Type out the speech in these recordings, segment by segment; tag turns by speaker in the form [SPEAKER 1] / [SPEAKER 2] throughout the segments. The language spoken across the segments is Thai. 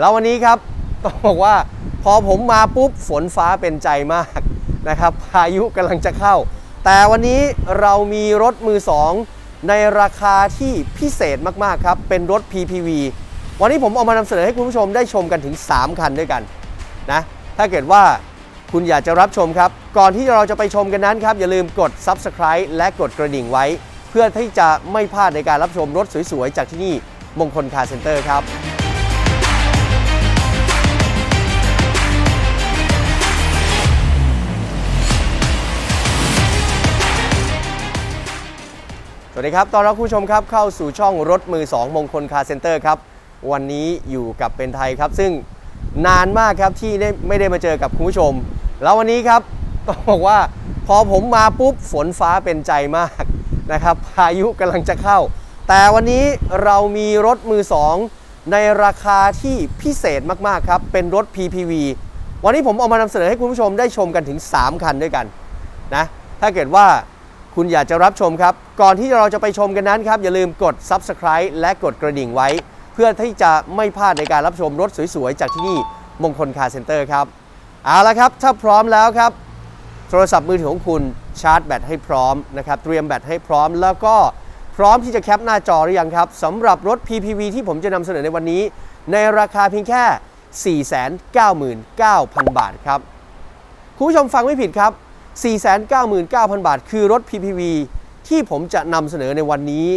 [SPEAKER 1] แล้ววันนี้ครับต้องบอกว่าพอผมมาปุ๊บฝนฟ้าเป็นใจมากนะครับพายุกำลังจะเข้า แต่วันนี้เรามีรถมือสองในราคาที่พิเศษมากๆครับ เป็นรถ PPV วันนี้ผมเอามานำเสนอให้คุณผู้ชมได้ชมกันถึง 3 คันด้วยกันนะถ้าเกิดว่าคุณอยากจะรับชมครับ ก่อนที่เราจะไปชมกันนั้นครับ อย่าลืมกด Subscribe และกดกระดิ่งไว้ เพื่อที่จะไม่พลาดในการรับชมรถสวยๆ จากที่นี่มงคลคาร์เซ็นเตอร์ครับ สวัสดีครับ ตอนรับคุณผู้ชมครับเข้าสู่ช่องรถมือ 2 มงคลคาร์เซ็นเตอร์ครับ วันนี้อยู่กับเป็นไทยครับ ซึ่งนานมากครับที่ได้ไม่ได้มาเจอกับคุณผู้ชม แล้ววันนี้ครับต้องบอกว่าพอผมมาปุ๊บฝนฟ้าเป็นใจมากนะครับพายุกำลังจะเข้า แต่วันนี้เรามีรถมือ 2 ในราคาที่พิเศษมากๆครับเป็นรถ PPV วันนี้ผมเอามานำเสนอให้คุณผู้ชมได้ชมกันถึง 3 คันด้วยกันนะถ้าเกิดว่า คุณอยากจะรับชมครับ ก่อนที่เราจะไปชมกันนั้นครับ อย่าลืมกด Subscribe และกดกระดิ่งไว้ เพื่อที่จะไม่พลาดในการรับชมรถสวยๆ จากที่นี่มงคลคาร์เซ็นเตอร์ครับ เอาละครับ ถ้าพร้อมแล้วครับ โทรศัพท์มือถือของคุณชาร์จแบตให้พร้อมนะครับ เตรียมแบตให้พร้อม แล้วก็พร้อมที่จะแคปหน้าจอหรือยังครับสำหรับรถ PPV ที่ผมจะนำเสนอในวันนี้ ในราคาเพียงแค่ 499,000 บาทครับคุณผู้ชมฟังไม่ผิดครับ 499,000 บาท คือรถ PPV ที่ผมจะนำเสนอในวันนี้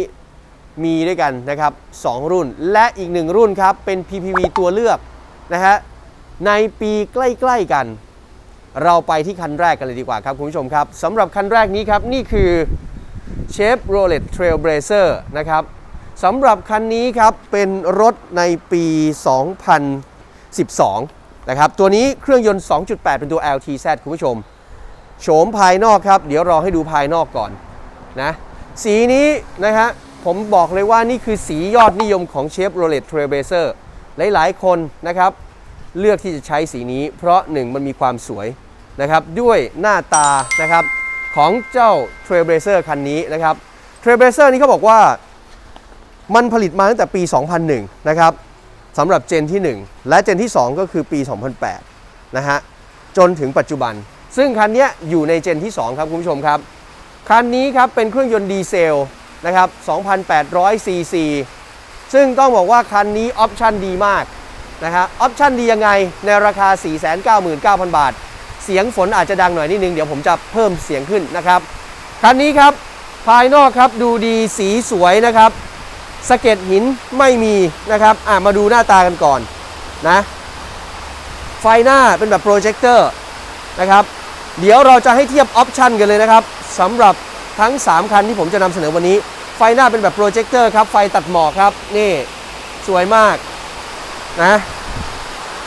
[SPEAKER 1] มีด้วยกันนะครับ 2 รุ่นและอีก1รุ่นครับ เป็น PPV ตัวเลือกนะฮะในปีใกล้ๆกัน เราไปที่คันแรกกันเลยดีกว่าครับคุณผู้ชมครับสำหรับคันแรกนี้ครับ นี่คือ Chevrolet Trailblazer นะครับสำหรับคันนี้ครับ เป็นรถในปี 2012 นะครับ ตัวนี้เครื่องยนต์ 2.8 เป็นตัว LTZ คุณผู้ชม โฉมภายนอกครับ เดี๋ยวรอให้ดูภายนอกก่อนนะสีนี้นะฮะผมบอกเลยว่านี่คือสียอดนิยมของ Chevrolet Trailblazer หลาย ๆ คนนะครับ เลือกที่จะใช้สีนี้ เพราะหนึ่งมันมีความสวยนะครับ ด้วยหน้าตานะครับของเจ้า Trailblazer คันนี้นะครับ Trailblazer นี่เขาบอกว่ามันผลิตมาตั้งแต่ปี 2001 นะครับสำหรับเจนที่ 1 และเจนที่ 2 ก็คือปี 2008 นะฮะ จนถึงปัจจุบัน ซึ่งคันนี้อยู่ในเจนที่ 2 ครับคุณผู้ชมครับ คันนี้ครับเป็นเครื่องยนต์ดีเซลนะครับ2,800ซีซีซึ่งต้องบอกว่าคันนี้ออปชั่นดีมากนะครับออปชั่นดียังไงในราคา 499,000 บาท เสียงฝนอาจจะดังหน่อยนิดนึง เดี๋ยวผมจะเพิ่มเสียงขึ้นนะครับ คันนี้ครับภายนอกครับดูดีสีสวยนะครับสะเก็ดหินไม่มีนะครับอะมาดูหน้าตากันก่อนนะไฟหน้าเป็นแบบโปรเจคเตอร์นะครับ เดี๋ยวเราจะให้เทียบออปชันกันเลยนะครับสำหรับทั้ง 3 คันที่ผมจะนำเสนอวันนี้ ไฟหน้าเป็นแบบโปรเจคเตอร์ครับ ไฟตัดหมอกครับ นี่สวยมากนะ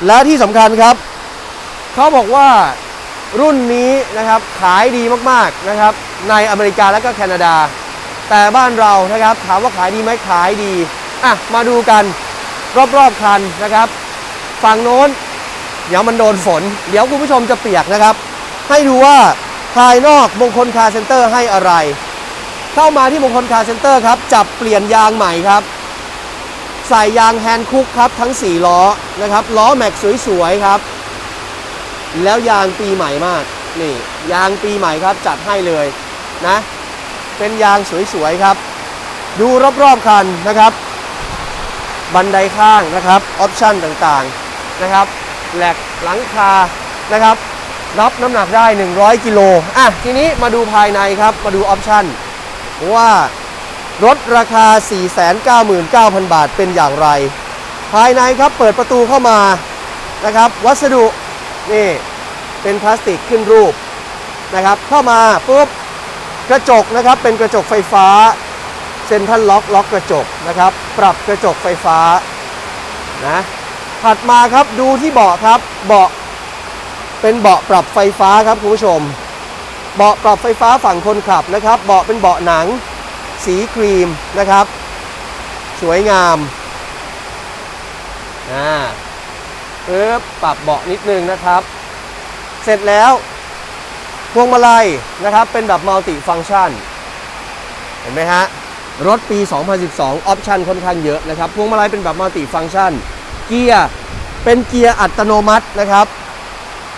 [SPEAKER 1] และที่สำคัญครับ เขาบอกว่ารุ่นนี้นะครับขายดีมากๆนะครับ ในอเมริกาและก็แคนาดา แต่บ้านเรานะครับ ถามว่าขายดีไหมขายดี อะ มาดูกันรอบๆคันนะครับ ฝั่งโน้น เดี๋ยวมันโดนฝน เดี๋ยวคุณผู้ชมจะเปียกนะครับ ให้ดูว่าภายนอกมงคลคาร์เซ็นเตอร์ให้อะไร เข้ามาที่มงคลคาร์เซ็นเตอร์ครับ จับเปลี่ยนยางใหม่ครับ ใส่ยางแฮนด์คุกครับ ทั้ง 4 ล้อนะครับ ล้อแม็กสวยๆครับ แล้วยางปีใหม่มาก นี่ ยางปีใหม่ครับจัดให้เลยนะ เป็นยางสวยๆครับ ดูรอบๆคันนะครับ บันไดข้างนะครับ ออปชั่นต่างๆนะครับ แหลกหลังคานะครับ รับน้ำหนักได้ 100 กิโลอะทีนี้มาดูภายในครับ มาดูออปชั่นว่ารถราคา 499,000 บาทเป็นอย่างไร ภายในครับเปิดประตูเข้ามานะครับ วัสดุนี่เป็นพลาสติกขึ้นรูปนะครับ เข้ามาปุ๊บกระจกนะครับเป็นกระจกไฟฟ้าเซ็นทรัลล็อกล็อกกระจกนะครับ ปรับกระจกไฟฟ้านะถัดมาครับดูที่เบาะครับเบาะ เป็นเบาะปรับไฟฟ้าครับคุณผู้ชม เบาะปรับไฟฟ้าฝั่งคนขับนะครับ เบาะเป็นเบาะหนัง สีครีมนะครับ สวยงามอ่าปึ๊บปรับเบาะนิดนึงนะครับ เสร็จแล้ว พวงมาลัยนะครับ เป็นแบบมัลติฟัง c t ชัน เห็นไหมฮะ รถปี 2012 ออปชันค่อนข้างเยอะนะครับ พวงมาลัยเป็นแบบมัลติฟัง c t ชัน เกียร์ เป็นเกียร์อัตโนมัตินะครับ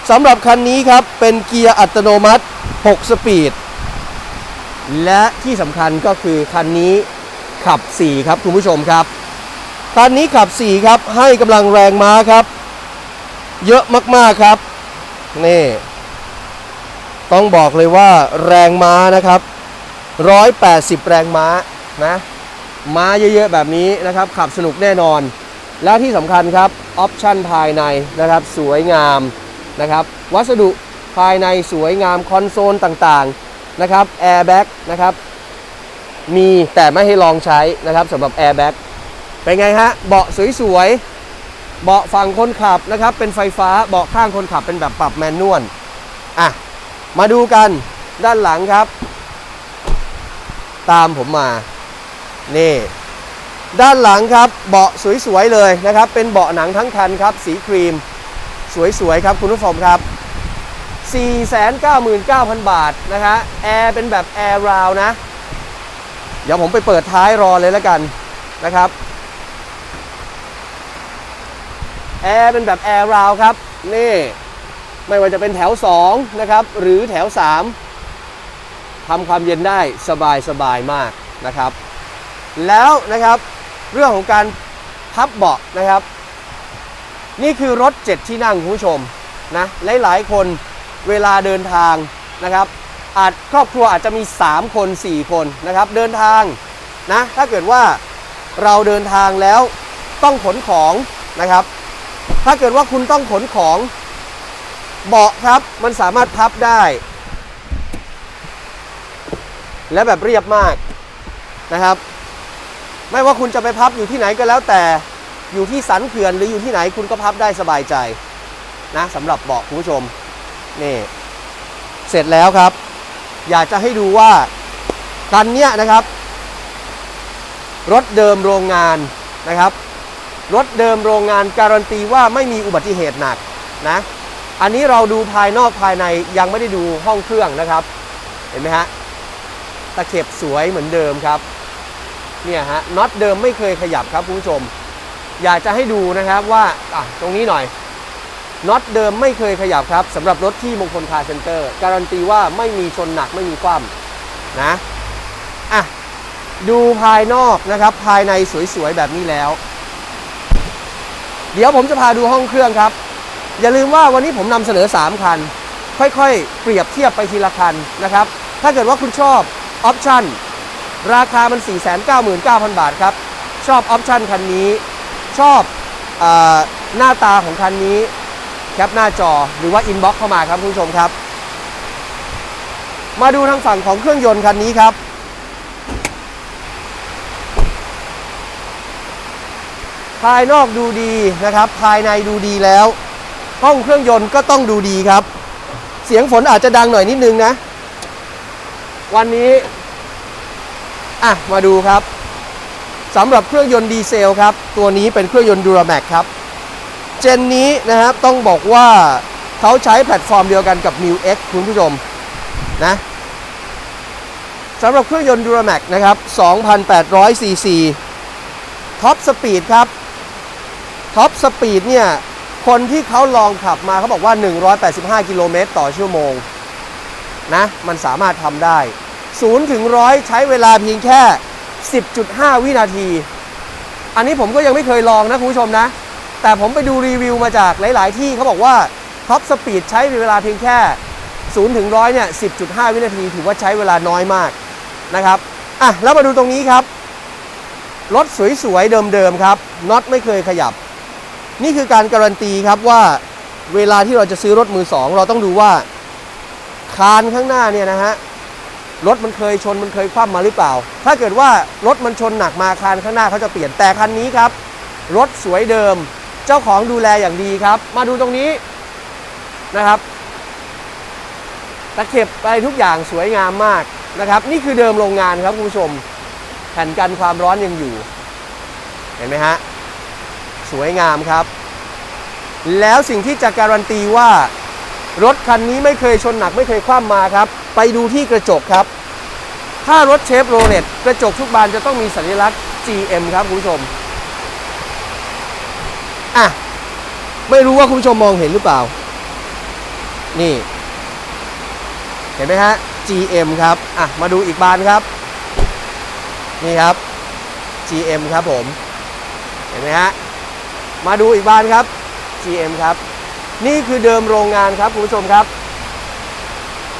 [SPEAKER 1] สำหรับคันนี้ครับ เป็นเกียร์อัตโนมัติ 6 สปีด และที่สำคัญก็คือคันนี้ขับ 4 ครับคุณผู้ชมครับ คันนี้ขับ 4 ครับ ให้กำลังแรงม้าครับ เยอะมากๆครับ นี่ ต้องบอกเลยว่าแรงม้านะครับ 180 แรงม้านะม้าเยอะๆแบบนี้นะครับ ขับสนุกแน่นอน และที่สำคัญครับ ออปชั่นภายในนะครับ สวยงาม นะครับ วัสดุภายในสวยงามคอนโซลต่างๆนะครับแอร์แบ็กนะครับมีแต่ไม่ให้ลองใช้นะครับสำหรับแอร์แบ็กเป็นไงฮะเบาะสวยๆเบาะฝั่งคนขับนะครับ เป็นไฟฟ้าเบาะข้างคนขับเป็นแบบปรับแมนนวลอะมาดูกันด้านหลังครับ ตามผมมา นี่ ด้านหลังครับเบาะสวยๆเลยนะครับ เป็นเบาะหนังทั้งคันครับ สีครีม สวยๆครับคุณผู้ชมครับ 499,000 บาทนะฮะแอร์เป็นแบบแอร์ราวนะ เดี๋ยวผมไปเปิดท้ายรอเลยแล้วกันนะครับแอร์เป็นแบบแอร์ราวครับ นี่ไม่ว่าจะเป็นแถว 2 นะครับ หรือแถว 3ทำความเย็นได้สบายสบายมากนะครับ แล้วนะครับเรื่องของการพับเบาะนะครับ นี่คือรถ 7 ที่นั่งคุณผู้ชมนะหลายๆ คนเวลาเดินทางนะครับ อาจครอบครัวอาจจะมี 3 คน 4 คนนะครับ เดินทางนะถ้าเกิดว่าเราเดินทางแล้วต้องขนของนะครับ ถ้าเกิดว่าคุณต้องขนของเบาะครับมันสามารถพับได้ และแบบเรียบมากนะครับ ไม่ว่าคุณจะไปพับอยู่ที่ไหนก็แล้วแต่ อยู่ที่สันเขื่อนหรืออยู่ที่ไหนคุณก็พับได้สบายใจนะสำหรับเบาะคุณผู้ชมนี่เสร็จแล้วครับ อยากจะให้ดูว่าคันเนี้ยนะครับ รถเดิมโรงงานนะครับรถเดิมโรงงานการันตีว่าไม่มีอุบัติเหตุหนักนะ อันนี้เราดูภายนอกภายในยังไม่ได้ดูห้องเครื่องนะครับ เห็นไหมฮะ ตะเข็บสวยเหมือนเดิมครับ เนี่ยฮะน็อตเดิมไม่เคยขยับครับคุณผู้ชม อยากจะให้ดูนะครับว่าตรงนี้หน่อยน็อตเดิมไม่เคยขยับครับสำหรับรถที่มงคลคาร์เซ็นเตอร์ การันตีว่าไม่มีชนหนักไม่มีคว่ำนะอะดูภายนอกนะครับ ภายในสวยๆ แบบนี้แล้ว เดี๋ยวผมจะพาดูห้องเครื่องครับ อย่าลืมว่าวันนี้ผมนำเสนอ 3 คัน ค่อยๆ เปรียบเทียบไปทีละคันนะครับ ถ้าเกิดว่าคุณชอบออปชั่นราคามัน 499,000 บาทครับ ชอบออปชันคันนี้ ชอบอหน้าตาของคันนี้แคปหน้าจอหรือว่าอินบ็อกเข้ามาครับคุณผู้ชมครับ มาดูทางฝั่งของเครื่องยนต์คันนี้ครับ ภายนอกดูดีนะครับ ภายในดูดีแล้ว ห้องเครื่องยนต์ก็ต้องดูดีครับ เสียงฝนอาจจะดังหน่อยนิดนึงนะ วันนี้ อะ มาดูครับ สำหรับเครื่องยนต์ดีเซลครับ ตัวนี้เป็นเครื่องยนต์ดูราแม็กครับ เจนนี้นะครับต้องบอกว่าเขาใช้แพลตฟอร์มเดียวกันกับ m ิ X คุณผู้ชมนะสำหรับเครื่องยนต์ดูราแม็กนะครับ 2,800 ซีซีท็อปสปีดครับท็อปสปีดเนี่ย คนที่เขาลองขับมาเขาบอกว่า 185 กิโลเมตรต่อชั่วโมงนะ มันสามารถทำได้ 0 ถึง 100 ใช้เวลาเพียงแค่ 10.5 วินาที อันนี้ผมก็ยังไม่เคยลองนะคุณผู้ชมนะ แต่ผมไปดูรีวิวมาจากหลาย ๆ ที่เขาบอกว่าท็อปสปีดใช้เวลาเพียงแค่0ถึง100เนี่ย 10.5 วินาที ถือว่าใช้เวลาน้อยมากนะครับ อะ แล้วมาดูตรงนี้ครับ รถสวย ๆ เดิม ๆ ครับ น็อตไม่เคยขยับ นี่คือการการันตีครับว่าเวลาที่เราจะซื้อรถมือสองเราต้องดูว่าคานข้างหน้าเนี่ยนะฮะ รถมันเคยชนมันเคยคว่ำมาหรือเปล่า ถ้าเกิดว่ารถมันชนหนักมาคานข้างหน้าเขาจะเปลี่ยนแต่คันนี้ครับ รถสวยเดิม เจ้าของดูแลอย่างดีครับ มาดูตรงนี้นะครับตะเข็บอะไรทุกอย่างสวยงามมากนะครับ นี่คือเดิมโรงงานครับคุณผู้ชมแผ่นกันความร้อนยังอยู่ เห็นไหมฮะสวยงามครับ แล้วสิ่งที่จะการันตีว่า รถคันนี้ไม่เคยชนหนักไม่เคยคว่ำมาครับ ไปดูที่กระจกครับ ถ้ารถเชฟโรเลตกระจกทุกบานจะต้องมีสัญลักษณ์ GM ครับคุณผู้ชมอะไม่รู้ว่าคุณผู้ชมมองเห็นหรือเปล่า นี่ เห็นไหมฮะ GM ครับอะมาดูอีกบานครับ นี่ครับ GM ครับผม เห็นไหมฮะ มาดูอีกบานครับ GM ครับ นี่คือเดิมโรงงานครับคุณผู้ชมครับ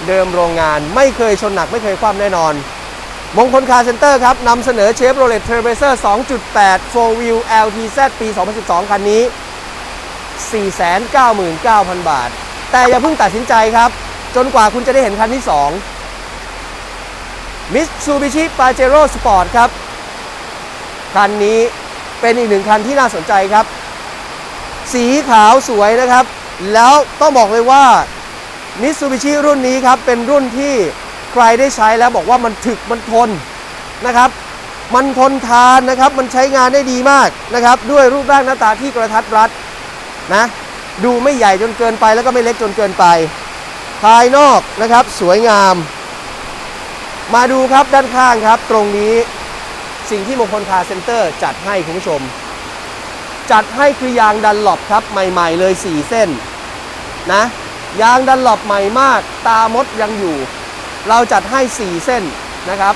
[SPEAKER 1] เดิมโรงงานไม่เคยชนหนักไม่เคยคว่ำแน่นอน มงคลคาร์เซ็นเตอร์ครับนำเสนอเชฟโรเลตเทรเบเซอร์2.8 4 Wheel LTZ ปี 2012 คันนี้ 499,000 บาท แต่อย่าเพิ่งตัดสินใจครับ จนกว่าคุณจะได้เห็นคันที่ 2 Mitsubishi Pajero Sport ครับ คันนี้เป็นอีกหนึ่งคันที่น่าสนใจครับ สีขาวสวยนะครับ แล้วต้องบอกเลยว่ามิตซูบิชิรุ่นนี้ครับ เป็นรุ่นที่ใครได้ใช้แล้วบอกว่ามันถึกมันทนนะครับ มันทนทานนะครับ มันใช้งานได้ดีมากนะครับ ด้วยรูปร่างหน้าตาที่กระทัดรัดนะดูไม่ใหญ่จนเกินไปแล้วก็ไม่เล็กจนเกินไป ภายนอกนะครับสวยงาม มาดูครับด้านข้างครับ ตรงนี้สิ่งที่มงคลคาเซ็นเตอร์จัดให้คุณผู้ชม จัดให้คือยางดันหลบครับใหม่ ๆ เลย 4 เส้น นะ ยางดันหลบใหม่มาก ตามดยังอยู่ เราจัดให้ 4 เส้นนะครับ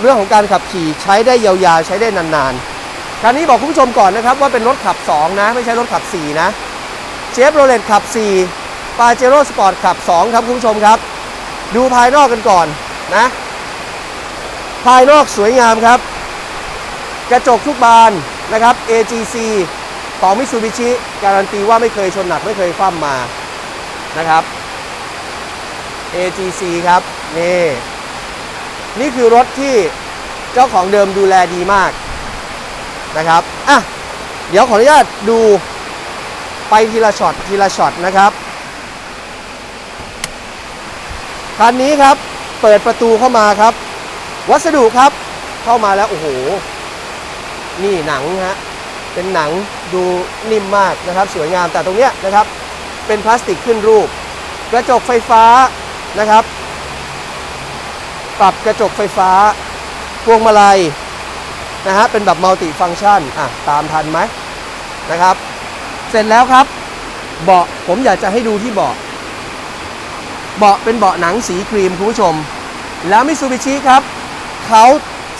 [SPEAKER 1] เรื่องของการขับขี่ใช้ได้ยาวๆ ใช้ได้นานๆคันนี้บอกคุณผู้ชมก่อนนะครับ ว่าเป็นรถขับ 2 นะ ไม่ใช่รถขับ 4 นะเชฟโรเลตขับ 4 ปาเจโร่สปอร์ตขับ 2 ครับคุณผู้ชมครับ ดูภายนอกกันก่อนนะ ภายนอกสวยงามครับ กระจกทุกบานนะครับ AGC ของ Mitsubishi การันตีว่าไม่เคยชนหนักไม่เคยคว่ำมานะครับ AGC ครับนี่นี่คือรถที่เจ้าของเดิมดูแลดีมากนะครับอะเดี๋ยวขออนุญาตดูไปทีละช็อตทีละช็อตนะครับคันนี้ครับเปิดประตูเข้ามาครับ วัสดุครับเข้ามาแล้ว โอ้โห นี่หนังฮะ เป็นหนังดูนิ่มมากนะครับ สวยงามแต่ตรงเนี้ยนะครับเป็นพลาสติกขึ้นรูป กระจกไฟฟ้านะครับ ปรับกระจกไฟฟ้า พวงมาลัยนะฮะเป็นแบบมัลติฟังก์ชันอะตามทันไหมนะครับ เสร็จแล้วครับ เบาะผมอยากจะให้ดูที่เบาะเบาะเป็นเบาะหนังสีครีมคุณผู้ชม แล้วมิซูบิชิครับเขา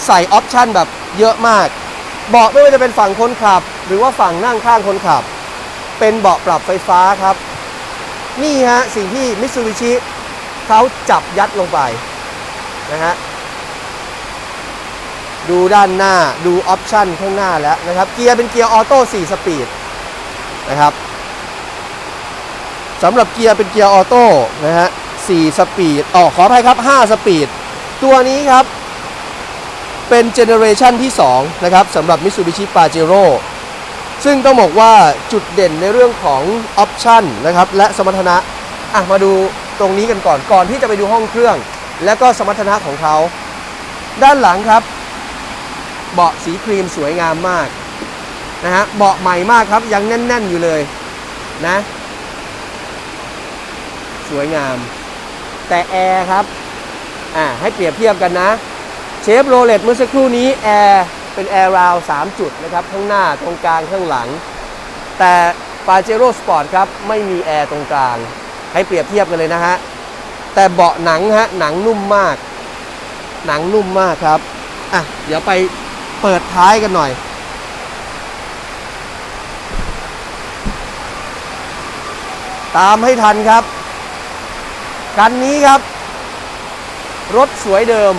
[SPEAKER 1] ใส่ออปชันแบบเยอะมาก เบาะไม่ว่าจะเป็นฝั่งคนขับ หรือว่าฝั่งนั่งข้างคนขับ เป็นเบาะปรับไฟฟ้าครับ นี่ฮะสิ่งที่มิ t ซูบิชิเขาจับยัดลงไปนะฮะดูด้านหน้าดูออปชันข้างหน้าแล้วนะครับ เกียร์เป็นเกียร์ออโต้4สปีดนะครับสำหรับเกียร์เป็นเกียร์ออโต้นะฮะ4สปีดอ๋อขออภัยครับ 5 สปีด ตัวนี้ครับ เป็นเจเนอเรชันที่2นะครับสำหรับ Mitsubishi Pajero ซึ่งต้องบอกว่าจุดเด่นในเรื่องของออปชันนะครับและสมรรถนะอะมาดูตรงนี้กันก่อนก่อนที่จะไปดูห้องเครื่อง และก็สมรรถนะของเขา ด้านหลังครับ เบาะสีครีมสวยงามมากนะฮะเบาะใหม่มากครับยังแน่น ๆอยู่เลยนะ สวยงาม แต่แอร์ครับอ่าให้เปรียบเทียบกันนะ เชฟโรเลตเมื่อสักครู่นี้แอร์เป็นแอร์ราว3จุดนะครับข้างหน้าตรงกลางข้างหลัง แต่ปาเจโร่สปอร์ตครับไม่มีแอร์ตรงกลาง ให้เปรียบเทียบกันเลยนะฮะ แต่เบาะหนังฮะหนังนุ่มมาก หนังนุ่มมากครับ อะ เดี๋ยวไปเปิดท้ายกันหน่อย ตามให้ทันครับ คันนี้ครับ รถสวยเดิม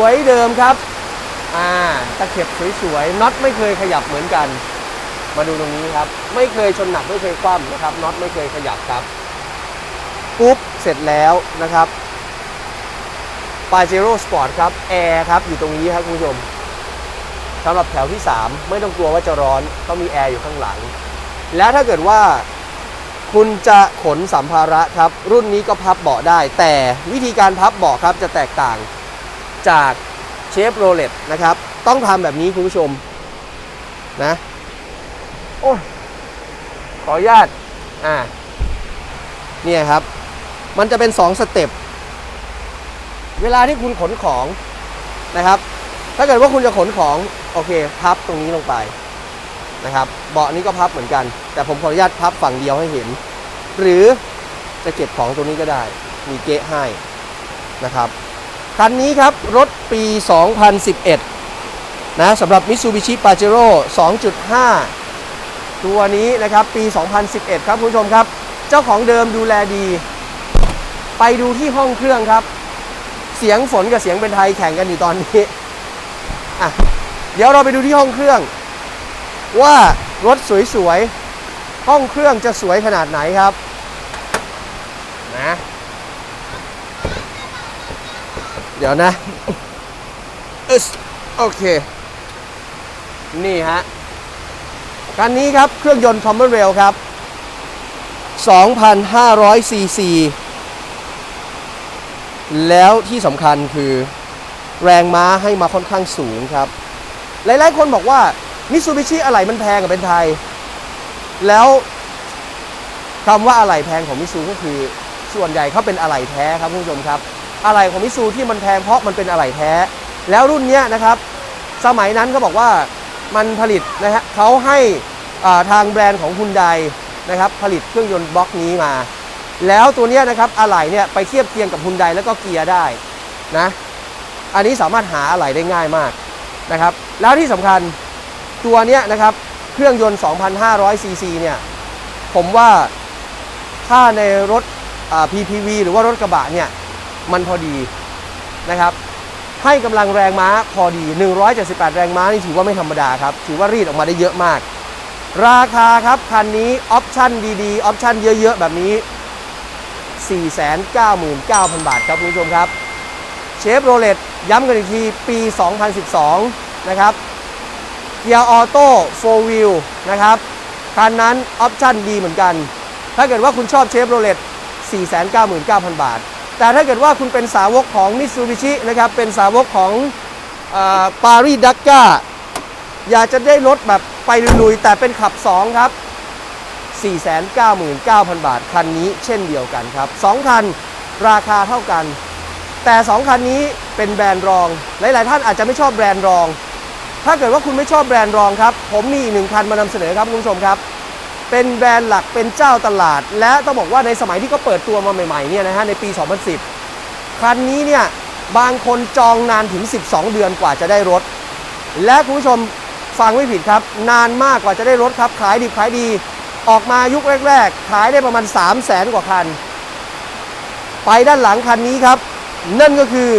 [SPEAKER 1] วยเดิมครับ อ่า ตะเข็บสวยๆ น็อตไม่เคยขยับเหมือนกัน มาดูตรงนี้ครับ ไม่เคยชนหนักไม่เคยคว่ำนะครับ น็อตไม่เคยขยับครับ ปุ๊บ เสร็จแล้วนะครับปาเจโร่สปอร์ตครับ แอร์ครับ อยู่ตรงนี้ครับคุณผู้ชมสำหรับแถวที่ 3 ไม่ต้องกลัวว่าจะร้อนต้องมีแอร์อยู่ข้างหลัง แล้วถ้าเกิดว่าคุณจะขนสัมภาระครับ รุ่นนี้ก็พับเบาะได้ แต่วิธีการพับเบาะครับจะแตกต่าง จากเชฟโรเลตนะครับ ต้องทำแบบนี้คุณผู้ชมนะโอ้ขออนุญาตอ่าเนี่ยครับ มันจะเป็น2สเต็ปเวลาที่คุณขนของนะครับ ถ้าเกิดว่าคุณจะขนของ โอเค พับตรงนี้ลงไปนะครับ เบาะนี้ก็พับเหมือนกัน แต่ผมขออนุญาตพับฝั่งเดียวให้เห็น หรือจะเก็บของตรงนี้ก็ได้ มีเกะให้นะครับ คันนี้ครับ รถปี 2011 นะสำหรับ Mitsubishi Pajero 2.5 ตัวนี้นะครับ ปี 2011 ครับคุณผู้ชมครับ เจ้าของเดิมดูแลดี ไปดูที่ห้องเครื่องครับ เสียงฝนกับเสียงเป็นไทยแข่งกันอยู่ตอนนี้อะเดี๋ยวเราไปดูที่ห้องเครื่อง ว่ารถสวยๆ ห้องเครื่องจะสวยขนาดไหนครับ นะ เดี๋ยวนะอึสโอเค นี่ฮะคันนี้ครับเครื่องยนต์ Common Rail ครับ 2,500 ซีซี แล้วที่สำคัญคือแรงม้าให้มาค่อนข้างสูงครับ หลายๆคนบอกว่ามิ t ซูบิชิอะไหล่มันแพงกับเป็นไทย แล้วคำว่าอะไหล่แพงของมิซูก็คือส่วนใหญ่เขาเป็นอะไหล่แท้ครับคุณผู้ชมครับ อะไหล่ของมิซูที่มันแพงเพราะมันเป็นอะไหล่แท้ แล้วรุ่นเนี้ยนะครับ สมัยนั้นเขาบอกว่ามันผลิตนะฮะเขาให้าทางแบรนด์ของฮุนไดนะครับผลิตเครื่องยนต์บล็อกนี้มา แล้วตัวเนี้ยนะครับอะไหล่เนี่ยไปเทียบเคียงกับฮุนไดแล้วก็เกียร์ได้นะอันนี้สามารถหาอะไหล่ได้ง่ายมากนะครับแล้วที่สำคัญตัวเนี้ยนะครับเครื่องยนต์ 2,500 ซีซีเนี่ยผมว่าถ้าในรถ PPV หรือว่ารถกระบะเนี่ย มันพอดีนะครับ ให้กำลังแรงม้าพอดี 178 แรงม้านี่ถือว่าไม่ธรรมดาครับ ถือว่ารีดออกมาได้เยอะมาก ราคาครับ คันนี้ออปชั่นดีๆออปชั่นเยอะๆ แบบนี้ 499,000 บาทครับคุณผู้ชมครับเชฟโรเลตย้ำกันอีกทีปี 2012 นะครับเกียร์ออโต้โฟวิลนะครับคันนั้นออปชั่นดีเหมือนกัน ถ้าเกิดว่าคุณชอบเชฟโรเลต499,000 บาท แต่ถ้าเกิดว่าคุณเป็นสาวกของมิ t ซูบิชินะครับ เป็นสาวกของปารีดักกาอยากจะได้รถแบบไปลุยแต่เป็นขับ 2 ครับ 499,000 บาท คันนี้เช่นเดียวกันครับ 2 คันราคาเท่ากัน แต่ 2 คันนี้เป็นแบรนด์รอง หลาย ๆ ท่านอาจจะไม่ชอบแบรนด์รอง ถ้าเกิดว่าคุณไม่ชอบแบรนด์รองครับ ผมมีอีกหนึ่งคันมานำเสนอครับคุณผู้ชมครับ เป็นแบรนด์หลักเป็นเจ้าตลาด และต้องบอกว่าในสมัยที่เขาเปิดตัวมาใหม่ๆเนี่ยนะฮะในปี 2010 คันนี้เนี่ยบางคนจองนานถึง 12 เดือนกว่าจะได้รถ และคุณผู้ชมฟังไม่ผิดครับ นานมากกว่าจะได้รถครับ ขายดีขายดี ออกมายุคแรก ๆ ขายได้ประมาณ 3 0 0แสนกว่าคัน ไปด้านหลังคันนี้ครับ นั่นก็คือ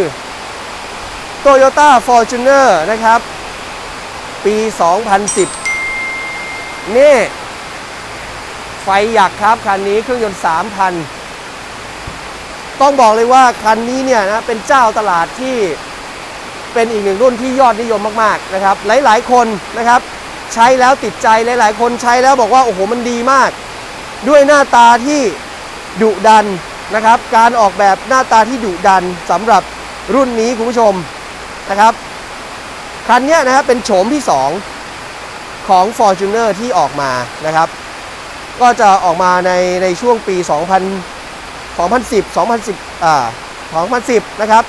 [SPEAKER 1] Toyota Fortuner นะครับ ปี 2010 นี่ ไฟหยักครับคันนี้เครื่องยนต์ 3,000 ต้องบอกเลยว่าคันนี้เนี่ยนะเป็นเจ้าตลาดที่เป็นอีกหนึ่งรุ่นที่ยอดนิยมมากๆนะครับ หลายๆคนนะครับใช้แล้วติดใจหลายๆ คนใช้แล้วบอกว่าโอ้โหมันดีมาก ด้วยหน้าตาที่ดุดันนะครับ การออกแบบหน้าตาที่ดุดันสำหรับรุ่นนี้คุณผู้ชมนะครับคันนี้นะครับเป็นโฉมที่ 2 ของ Fortuner ที่ออกมานะครับ ก็จะออกมาในในช่วงปี 2000 2010 2010อ่า2010 นะครับ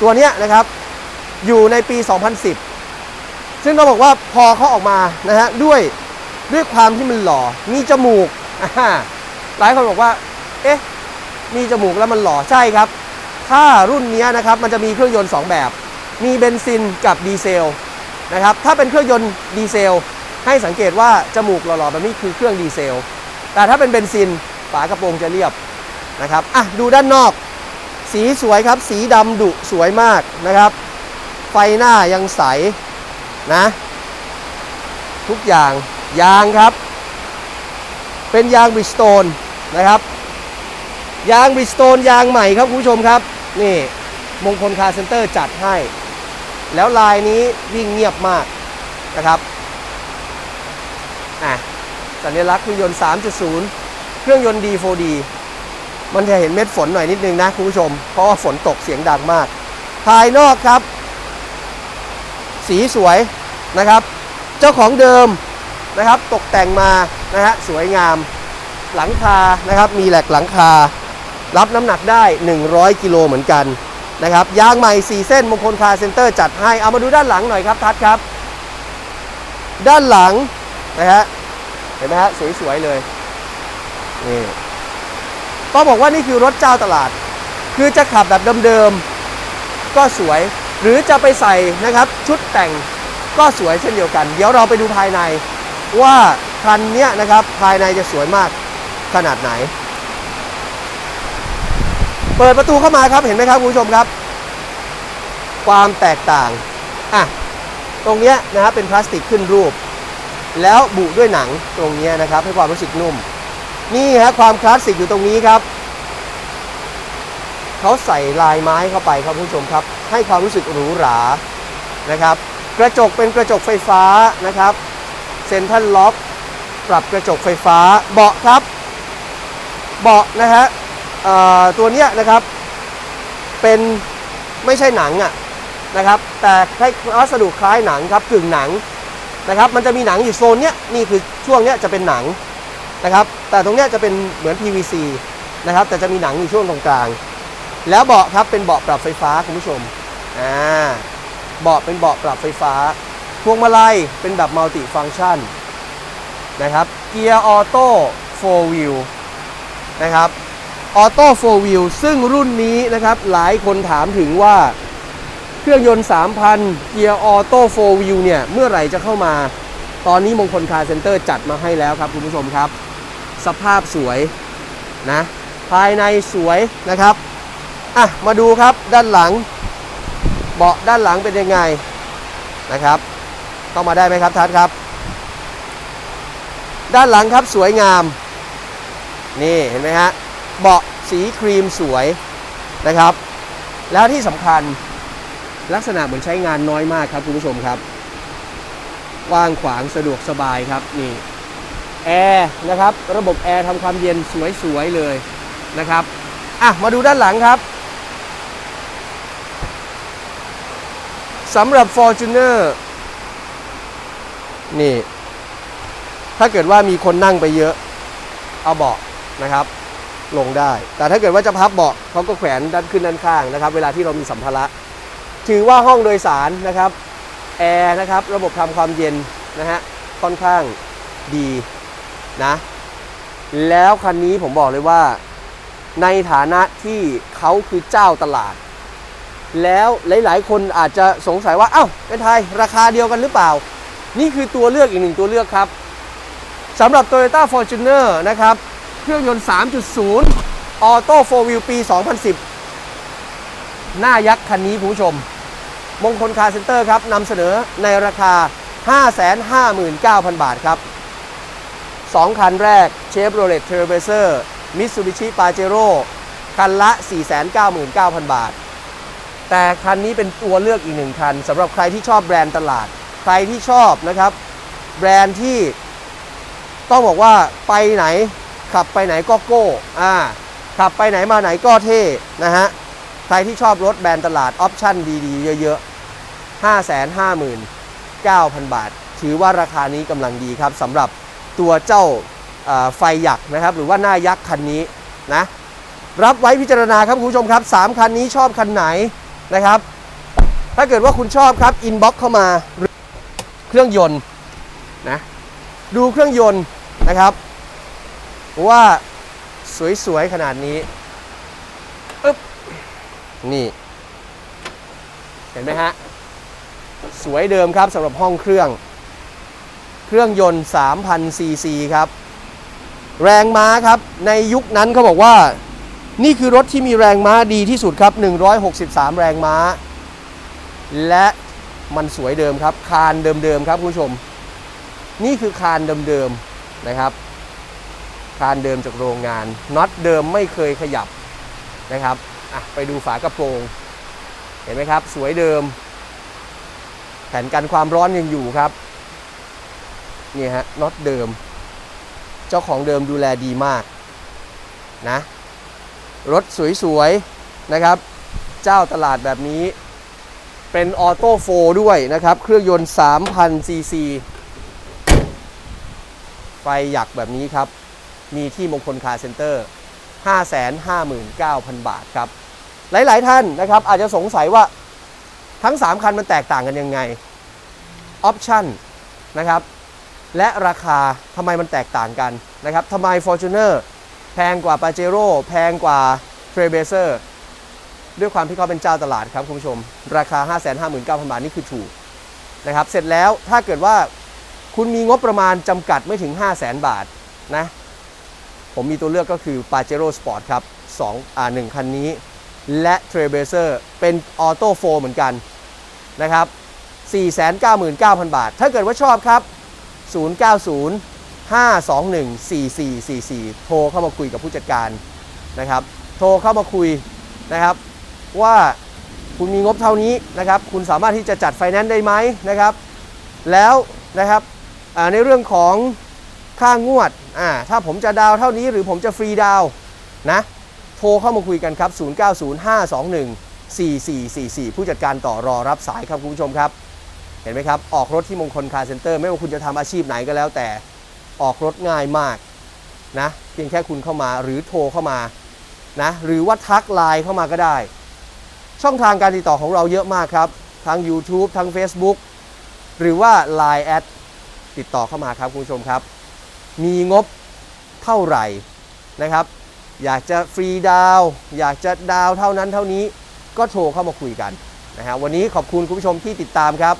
[SPEAKER 1] ตัวเนี้ยนะครับอยู่ในปี 2010 ซึ่งต้องบอกว่าพอเขาออกมานะฮะด้วยด้วยความที่มันหล่อมีจมูกหลายคนบอกว่า เอ๊ะ มีจมูกแล้วมันหล่อใช่ครับ ถ้ารุ่นนี้นะครับมันจะมีเครื่องยนต์ 2 แบบ มีเบนซินกับดีเซลนะครับ ถ้าเป็นเครื่องยนต์ดีเซล ให้สังเกตว่าจมูกหล่อๆแบบนี้คือเครื่องดีเซล แต่ถ้าเป็นเบนซินฝากระโปรงจะเรียบนะครับอะดูด้านนอก สีสวยครับ สีดำดุสวยมากนะครับ ไฟหน้ายังใสนะ ทุกอย่างยางครับ เป็นยางบริสโตนนะครับ ยางบริสโตนยางใหม่ครับคุณผู้ชมครับ นี่มงคลคาร์เซ็นเตอร์จัดให้ แล้วลายนี้วิ่งเงียบมากนะครับ อะสัญลักษณ์เครื่องยนต์ 3.0 เครื่องยนต์ D4D มันจะเห็นเม็ดฝนหน่อยนิดนึงนะคุณผู้ชม เพราะว่าฝนตกเสียงดังมาก ภายนอกครับ สีสวยนะครับ เจ้าของเดิมนะครับ ตกแต่งมานะฮะสวยงามหลังคานะครับ มีแหลกหลังคา รับน้ำหนักได้ 100 กิโลเหมือนกันนะครับยางใหม่ 4 เส้นมงคลคาร์เซ็นเตอร์จัดให้ เอามาดูด้านหลังหน่อยครับทัดครับ ด้านหลัง นะฮะเห็นไหมฮะสวยๆเลยนี่ต้องบอกว่านี่คือรถเจ้าตลาด คือจะขับแบบเดิมๆก็สวย หรือจะไปใส่นะครับชุดแต่งก็สวยเช่นเดียวกัน เดี๋ยวเราไปดูภายใน ว่าคันเนี้ยนะครับภายในจะสวยมากขนาดไหน เปิดประตูเข้ามาครับเห็นไหมครับคุณผู้ชมครับ ความแตกต่างอะตรงเนี้ยนะครับเป็นพลาสติกขึ้นรูป แล้วบุด้วยหนังตรงนี้นะครับ ให้ความรู้สึกนุ่ม นี่ฮะความคลาสสิกอยู่ตรงนี้ครับเขาใส่ลายไม้เข้าไปครับผู้ชมครับ ให้ความรู้สึกหรูหรานะครับ กระจกเป็นกระจกไฟฟ้านะครับเซ็นทัลล็อกปรับกระจกไฟฟ้าเบาะครับ เบาะนะฮะตัวเนี้ยนะครับ เป็นไม่ใช่หนังอะนะครับ แต่คล้วัสดุคล้ายหนังครับกึ่งหนัง นะครับ มันจะมีหนังอยู่โซนเนี้ยนี่คือช่วงเนี้ยจะเป็นหนังนะครับ แต่ตรงเนี้ยจะเป็นเหมือน PVC นะครับ แต่จะมีหนังอยู่ช่วงตรงกลาง แล้วเบาะครับเป็นเบาะปรับไฟฟ้าคุณผู้ชมอ่าเบาะเป็นเบาะปรับไฟฟ้า พวงมาลัยเป็นแบบมัลติฟังชันนะครับเกียร์ออโต้4 wheel นะครับออโต้4 wheel ซึ่งรุ่นนี้นะครับหลายคนถามถึงว่า เครื่องยนต์ 3,000 เกียร์ออโต้4 wheel เนี่ย เมื่อไหร่จะเข้ามา ตอนนี้มงคลคาร์เซ็นเตอร์จัดมาให้แล้วครับคุณผู้ชมครับ สภาพสวยนะ ภายในสวยนะครับ อะ มาดูครับด้านหลัง เบาะด้านหลังเป็นยังไงนะครับเข้ามาได้ไหมครับทัศครับ ด้านหลังครับสวยงาม นี่เห็นไหมฮะ เบาะสีครีมสวยนะครับ แล้วที่สำคัญ ลักษณะเหมือนใช้งานน้อยมากครับคุณผู้ชมครับกว้างขวางสะดวกสบายครับนี่แอร์นะครับระบบแอร์ทำความเย็นสวยๆเลยนะครับอะมาดูด้านหลังครับสำหรับ Fortuner นี่ ถ้าเกิดว่ามีคนนั่งไปเยอะ เอาเบาะนะครับ ลงได้ แต่ถ้าเกิดว่าจะพับเบาะเขาก็แขวนด้านขึ้นด้านข้างนะครับ เวลาที่เรามีสัมภาระ ถือว่าห้องโดยสารนะครับแอร์นะครับระบบทำความเย็นนะฮะค่อนข้างดีนะแล้วคันนี้ผมบอกเลยว่า ในฐานะที่เขาคือเจ้าตลาด แล้วหลายๆ คนอาจจะสงสัยว่า เอ้าเป็นไทยราคาเดียวกันหรือเปล่า นี่คือตัวเลือกอีกหนึ่งตัวเลือกครับสำหรับ Toyota Fortuner นะครับ เครื่องยนต์ 3.0ออโต้4 Wheel ปี 2010 หน้ายักษ์คันนี้คุณผู้ชม มงคลคาร์เซ็นเตอร์ครับนำเสนอในราคา 559,000 บาทครับ2คันแรก Chevrolet Trailblazer Mitsubishi Pajero คันละ 499,000 บาท แต่คันนี้เป็นตัวเลือกอีกหนึ่งคันสำหรับใครที่ชอบแบรนด์ตลาด ใครที่ชอบนะครับ แบรนด์ที่ต้องบอกว่าไปไหนขับไปไหนก็โก้อ่าขับไปไหนมาไหนก็เท่นะฮะ ใครที่ชอบรถแบรนด์ตลาดออปชั่นดีๆ เยอะๆ 559,000 บาท ถือว่าราคานี้กำลังดีครับสำหรับตัวเจ้าไฟหยักนะครับ หรือว่าหน้ายักษ์คันนี้นะรับไว้พิจารณาครับคุณผู้ชมครับ 3 คันนี้ชอบคันไหนนะครับ ถ้าเกิดว่าคุณชอบครับอินบ็อกเข้ามาเครื่องยนต์นะดูเครื่องยนต์นะครับว่าสวยๆขนาดนี้ นี่ เห็นไหมฮะ สวยเดิมครับสำหรับห้องเครื่อง เครื่องยนต์ 3,000 ซีซีครับ แรงม้าครับ ในยุคนั้นเขาบอกว่า นี่คือรถที่มีแรงม้าดีที่สุดครับ 163 แรงม้า และมันสวยเดิมครับ คานเดิมๆครับคุณผู้ชม นี่คือคานเดิมๆนะครับ คานเดิมจากโรงงานน็อตเดิมไม่เคยขยับนะครับ อะไปดูฝากระโปรง เห็นไหมครับ สวยเดิม แผ่นกันความร้อนยังอยู่ครับ นี่ฮะน็อตเดิม เจ้าของเดิมดูแลดีมากนะ รถสวยๆนะครับ เจ้าตลาดแบบนี้ เป็นออโต้โฟด้วยนะครับ เครื่องยนต์ 3,000ซีซีไฟหยักแบบนี้ครับ มีที่มงคลคาร์เซ็นเตอร์ 559,000 บาทครับ หลาย ๆ ท่านนะครับ อาจจะสงสัยว่าทั้ง 3 คันมันแตกต่างกันยังไงออปชั่นนะครับ และราคาทำไมมันแตกต่างกันนะครับทำไม Fortuner แพงกว่า Pajero แพงกว่า Trailblazer ด้วยความที่เขาเป็นเจ้าตลาดครับคุณผู้ชม ราคา 559,000 บาทนี่คือถูกนะครับ เสร็จแล้วถ้าเกิดว่าคุณมีงบประมาณจำกัดไม่ถึง 500,000 บาทนะ ผมมีตัวเลือกก็คือ Pajero Sport ครับ2อ่า1คันนี้ และ Trailblazer เป็นออโต้โฟเหมือนกันนะครับ 499,000 บาท ถ้าเกิดว่าชอบครับ 090 521 4444 โทรเข้ามาคุยกับผู้จัดการนะครับ โทรเข้ามาคุยนะครับว่าคุณมีงบเท่านี้นะครับ คุณสามารถที่จะจัดไฟแนนซ์ได้ไหมนะครับ แล้วนะครับอ่าในเรื่องของ ค่างวดอ่าถ้าผมจะดาวเท่านี้หรือผมจะฟรีดาวน์นะโทรเข้ามาคุยกันครับ 0905214444 ผู้จัดการต่อรอรับสายครับคุณผู้ชมครับ เห็นไหมครับ ออกรถที่มงคลคาร์เซ็นเตอร์ไม่ว่าคุณจะทำอาชีพไหนก็แล้วแต่ออกรถง่ายมากนะเพียงแค่คุณเข้ามาหรือโทรเข้ามานะหรือว่าทักไลน์เข้ามาก็ได้ ช่องทางการติดต่อของเราเยอะมากครับ ทั้ง YouTube ทั้ง Facebook หรือว่า Line แอดติดต่อเข้ามาครับคุณผู้ชมครับ มีงบเท่าไหร่นะครับ อยากจะฟรีดาวอยากจะดาวเท่านั้นเท่านี้ก็โทรเข้ามาคุยกันนะฮะวันนี้ขอบคุณคุณผู้ชมที่ติดตามครับ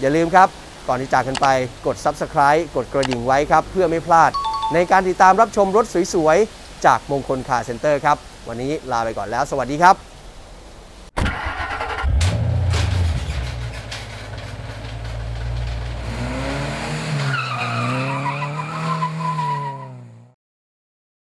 [SPEAKER 1] อย่าลืมครับ ก่อนที่จากกันไปกด Subscribe กดกระดิ่งไว้ครับ เพื่อไม่พลาด ในการติดตามรับชมรถสวยๆ จากมงคลคาร์เซ็นเตอร์ครับ วันนี้ลาไปก่อนแล้ว สวัสดีครับ